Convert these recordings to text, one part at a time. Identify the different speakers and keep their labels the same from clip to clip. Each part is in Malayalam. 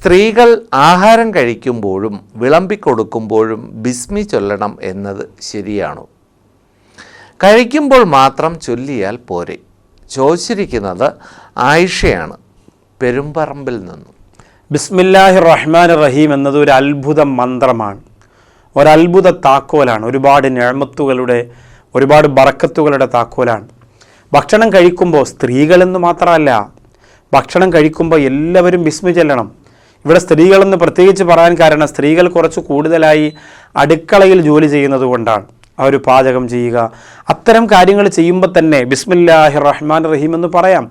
Speaker 1: സ്ത്രീകൾ ആഹാരം കഴിക്കുമ്പോഴും വിളമ്പിക്കൊടുക്കുമ്പോഴും ബിസ്മി ചൊല്ലണം എന്നത് ശരിയാണോ? കഴിക്കുമ്പോൾ മാത്രം ചൊല്ലിയാൽ പോരെ. ചോദിച്ചിരിക്കുന്നത് ആയിഷയാണ് പെരുമ്പറമ്പിൽ നിന്നും.
Speaker 2: ബിസ്മില്ലാഹി റഹ്മാൻ റഹീം എന്നത് ഒരു അത്ഭുത മന്ത്രമാണ്. ഒരത്ഭുത താക്കോലാണ്. ഒരുപാട് ഞഴമത്തുകളുടെ ഒരുപാട് ബറക്കത്തുകളുടെ താക്കോലാണ്. ഭക്ഷണം കഴിക്കുമ്പോൾ സ്ത്രീകളെന്ന് മാത്രമല്ല ഭക്ഷണം കഴിക്കുമ്പോൾ എല്ലാവരും ബിസ്മി ചെല്ലണം. ഇവിടെ സ്ത്രീകളെന്ന് പ്രത്യേകിച്ച് പറയാൻ കാരണം സ്ത്രീകൾ കുറച്ച് കൂടുതലായി അടുക്കളയിൽ ജോലി ചെയ്യുന്നത് കൊണ്ടാണ്. അവർ പാചകം ചെയ്യുക. അത്തരം കാര്യങ്ങൾ ചെയ്യുമ്പോൾ തന്നെ ബിസ്മില്ലാഹി റഹ്മാൻ റഹീം എന്ന് പറയാം.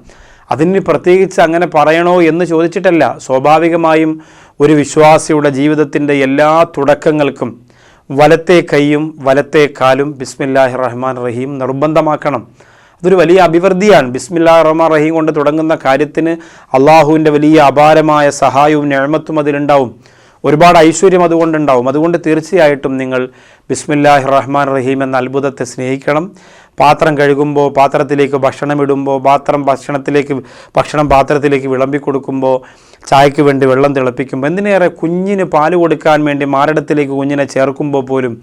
Speaker 2: അതിന് പ്രത്യേകിച്ച് അങ്ങനെ പറയണോ എന്ന് ചോദിച്ചിട്ടല്ല. സ്വാഭാവികമായും ഒരു വിശ്വാസിയുടെ ജീവിതത്തിന്റെ എല്ലാ തുടക്കങ്ങൾക്കും വലത്തെ കൈയും വലത്തെ കാലും ബിസ്മില്ലാഹി റഹ്മാൻ റഹീം നിർബന്ധമാക്കണം. അതൊരു വലിയ അഭിവൃദ്ധിയാണ്. ബിസ്മില്ലാ റഹ്മാൻ റഹീം കൊണ്ട് തുടങ്ങുന്ന കാര്യത്തിന് അള്ളാഹുവിന്റെ വലിയ അപാരമായ സഹായവും ഞാമത്തും അതിലുണ്ടാവും. ഒരുപാട് ഐശ്വര്യം അതുകൊണ്ടുണ്ടാവും. അതുകൊണ്ട് തീർച്ചയായിട്ടും നിങ്ങൾ ബിസ്മില്ലാഹി റഹ്മാൻ റഹീം എന്ന അത്ഭുതത്തെ സ്നേഹിക്കണം. പാത്രം കഴുകുമ്പോൾ പാത്രത്തിലേക്ക് ഭക്ഷണം ഇടുമ്പോൾ പാത്രം ഭക്ഷണത്തിലേക്ക് ഭക്ഷണം പാത്രത്തിലേക്ക് വിളമ്പി കൊടുക്കുമ്പോൾ ചായക്ക് വേണ്ടി വെള്ളം തിളപ്പിക്കുമ്പോൾ എന്തിനേറെ കുഞ്ഞിന് പാൽ കൊടുക്കാൻ വേണ്ടി മാരടത്തിലേക്ക് കുഞ്ഞിനെ ചേർക്കുമ്പോൾ പോലും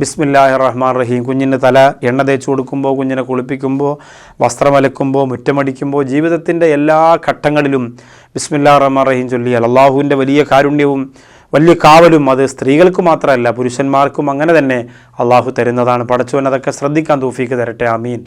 Speaker 2: ബിസ്മില്ലാഹി റഹ്മാൻ റഹീം കുഞ്ഞിന് തല എണ്ണ തേച്ച് കൊടുക്കുമ്പോൾ കുഞ്ഞിനെ കുളിപ്പിക്കുമ്പോൾ വസ്ത്രമലക്കുമ്പോൾ മുറ്റമടിക്കുമ്പോൾ ജീവിതത്തിന്റെ എല്ലാ ഘട്ടങ്ങളിലും ബിസ്മില്ലാ റഹ്മാൻ റഹീം ചൊല്ലിയാൽ അള്ളാഹുവിന്റെ വലിയ കാരുണ്യവും വലിയ കാവലും അത് സ്ത്രീകൾക്ക് മാത്രമല്ല പുരുഷന്മാർക്കും അങ്ങനെ തന്നെ അള്ളാഹു തരുന്നതാണ്. പടച്ചവൻ അതൊക്കെ ശ്രദ്ധിക്കാൻ തൂഫിക്ക് തരട്ടെ. ആമീൻ.